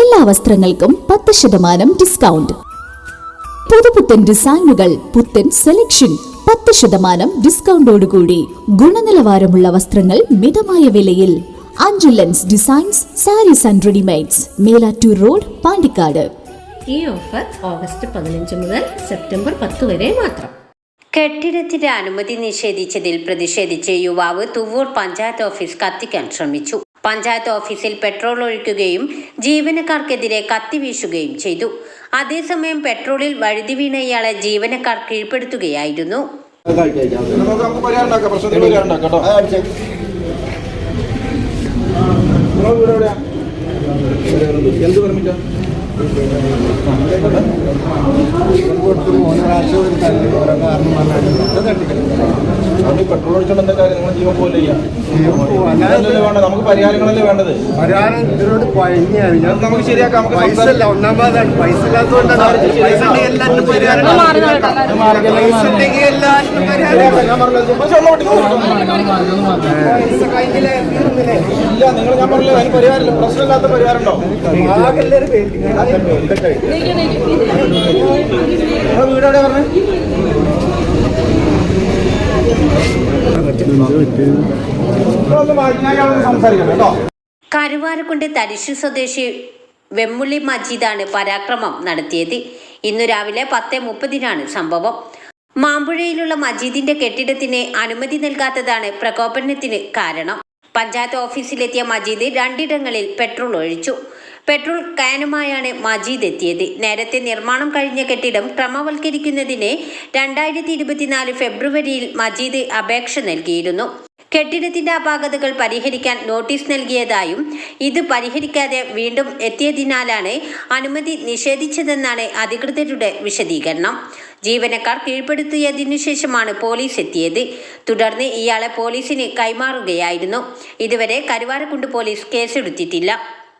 എല്ലാ വസ്ത്രങ്ങൾക്കും പത്ത് ശതമാനം ഡിസ്കൗണ്ട് പുതുപുത്തൻ ഡിസൈനുകൾ പുത്തൻ സെലക്ഷൻ പത്ത് ശതമാനം ഡിസ്കൗണ്ടോടുകൂടി ഗുണനിലവാരമുള്ള വസ്ത്രങ്ങൾ മിതമായ വിലയിൽ. അഞ്ചുലൻസ് designs sarees and readymades Melattur road Pandikkad. ഈ ഓഫർ ഓഗസ്റ്റ് പതിനഞ്ച് മുതൽ സെപ്റ്റംബർ പത്ത് വരെ മാത്രം. കെട്ടിടത്തിന്റെ അനുമതി നിഷേധിച്ചതിൽ പ്രതിഷേധിച്ച് യുവാവ് തുവൂർ പഞ്ചായത്ത് ഓഫീസ് കത്തിക്കാൻ ശ്രമിച്ചു. പഞ്ചായത്ത് ഓഫീസിൽ പെട്രോൾ ഒഴിക്കുകയും ജീവനക്കാർക്കെതിരെ കത്തിവീശുകയും ചെയ്തു. അതേസമയം പെട്രോളിൽ വഴുതി വീണ ഇയാളെ ജീവനക്കാർ കീഴ്പ്പെടുത്തുകയായിരുന്നു. എന്ത് നമുക്ക് പരിഹാരം പരിഹാരം ഉണ്ടാക്കാം കേട്ടോ നിങ്ങളെ വീട് എവിടെയാ എന്ത് പെർമിറ്റാ പെട്രോൾ ഒഴിച്ചോണ്ട് എന്താ കാര്യം നിങ്ങൾ ജീവൻ പോലെ വേണ്ടത് നമുക്ക് പരിഹാരങ്ങളല്ലേ വേണ്ടത് വരാനും ഇതിനോട് കുഴങ്ങിയാണ് ഞാൻ നമുക്ക് ശരിയാക്കാം പൈസ ഇല്ല ഒന്നാമതാണ് പൈസ ഇല്ലാത്തതുകൊണ്ടാണ് പൈസ ഉണ്ടെങ്കിൽ എല്ലാത്തിനും പരിഹാരം പൈസ ഉണ്ടെങ്കിൽ എല്ലാത്തിനും പരിഹാരം ഇല്ല നിങ്ങൾ ഞാൻ പറഞ്ഞില്ല അതിന് പരിഹാരമില്ല പ്രശ്നമില്ലാത്ത പരിഹാരം ഉണ്ടോ കരുവാരക്കുണ്ട് തരിശു സ്വദേശി വെമ്മുള്ളി മജീദാണ് പരാക്രമം നടത്തിയത്. ഇന്നു രാവിലെ പത്ത് മുപ്പതിനാണ് സംഭവം. മാമ്പുഴയിലുള്ള മജീദിന്റെ കെട്ടിടത്തിന് അനുമതി നൽകാത്തതാണ് പ്രകോപനത്തിന് കാരണം. പഞ്ചായത്ത് ഓഫീസിലെത്തിയ മജീദ് രണ്ടിടങ്ങളിൽ പെട്രോൾ ഒഴിച്ചു. പെട്രോൾ കാനുമായാണ് മജീദ് എത്തിയത്. നേരത്തെ നിർമ്മാണം കഴിഞ്ഞ കെട്ടിടം ക്രമവൽക്കരിക്കുന്നതിന് രണ്ടായിരത്തി ഇരുപത്തിനാല് ഫെബ്രുവരിയിൽ മജീദ് അപേക്ഷ നൽകിയിരുന്നു. കെട്ടിടത്തിന്റെ അപാകതകൾ പരിഹരിക്കാൻ നോട്ടീസ് നൽകിയതായും ഇത് പരിഹരിക്കാതെ വീണ്ടും എത്തിയതിനാലാണ് അനുമതി നിഷേധിച്ചതെന്നാണ് അധികൃതരുടെ വിശദീകരണം. ജീവനക്കാർ കീഴ്പ്പെടുത്തിയതിനു ശേഷമാണ് പോലീസ് എത്തിയത്. തുടർന്ന് ഇയാളെ പോലീസിന് കൈമാറുകയായിരുന്നു. ഇതുവരെ കരുവാരക്കുണ്ട് പോലീസ് കേസെടുത്തിട്ടില്ല.